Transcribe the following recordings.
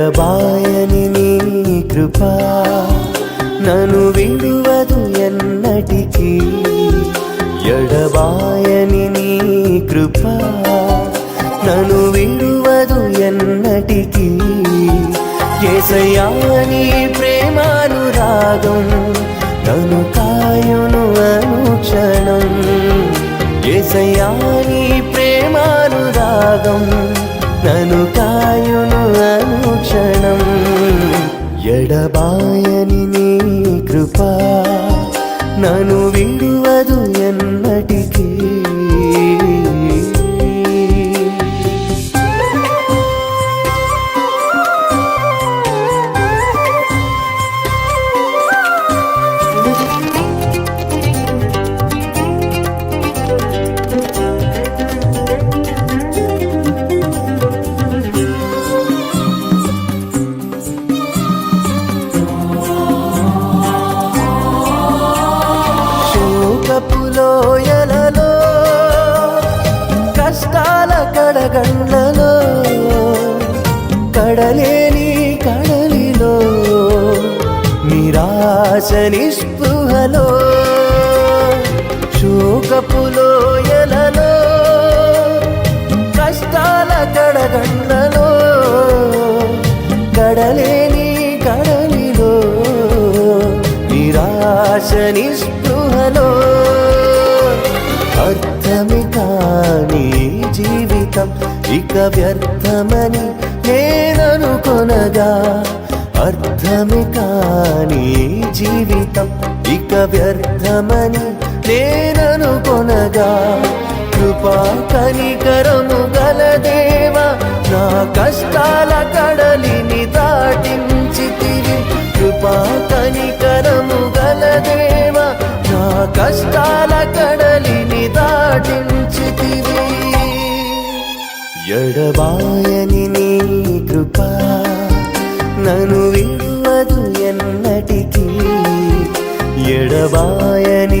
ఎడబాయని నీ కృపా నను విడువదు ఎన్నటికీ. ఎడబాయని నీ కృపా నను విడువదు ఎన్నటికీ. ఏసయ్యా ప్రేమానురాగం నను కాయును అనుక్షణం. ఏసయ్యా ప్రేమానురాగం ఎడబాయని నీ కృపా నను విడువ నిరాశ నిస్పృహలో శోకపులోయలలో కష్టాల కడగండ్లలో కడలేని కడలిలో నిరాశ నిస్పృహలో అర్థమి కాని జీవితం ఇక వ్యర్థమని నేననుకొనగా అర్థమే కాని జీవితం ఇక వ్యర్థమని నేననుకొనగా కృపా కనికరము గలదేవా నా కష్టాల కడలిని దాటించితివి. కృపా కనికరము గలదేవా నా కష్టాల కడలిని దాటించితివి. ఎడబాయని నీ ఎడబాయని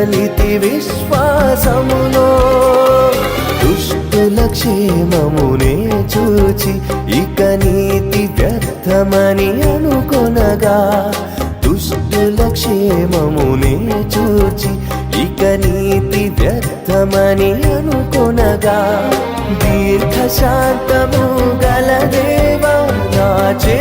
సడలితి విశ్వాసములో దుష్టుల క్షేమమునే చూచి ఇక నీతి వ్యర్థమని అనుకొనగా దుష్టుల క్షేమమునే చూచి ఇక నీతి వ్యర్థమని అనుకొనగా దీర్ఘశాంతము గల దేవా నా చే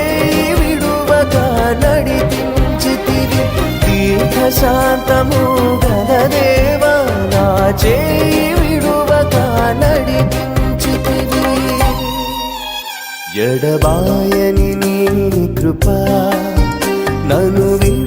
దీర్ఘశాంతము గల దేవా నా చేయి విడువగా నడిపించితివి ఎడబాయని నీ కృప నను విడు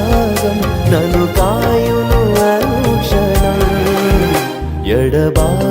నన్ను కాయును అనుక్షణం ఎడబా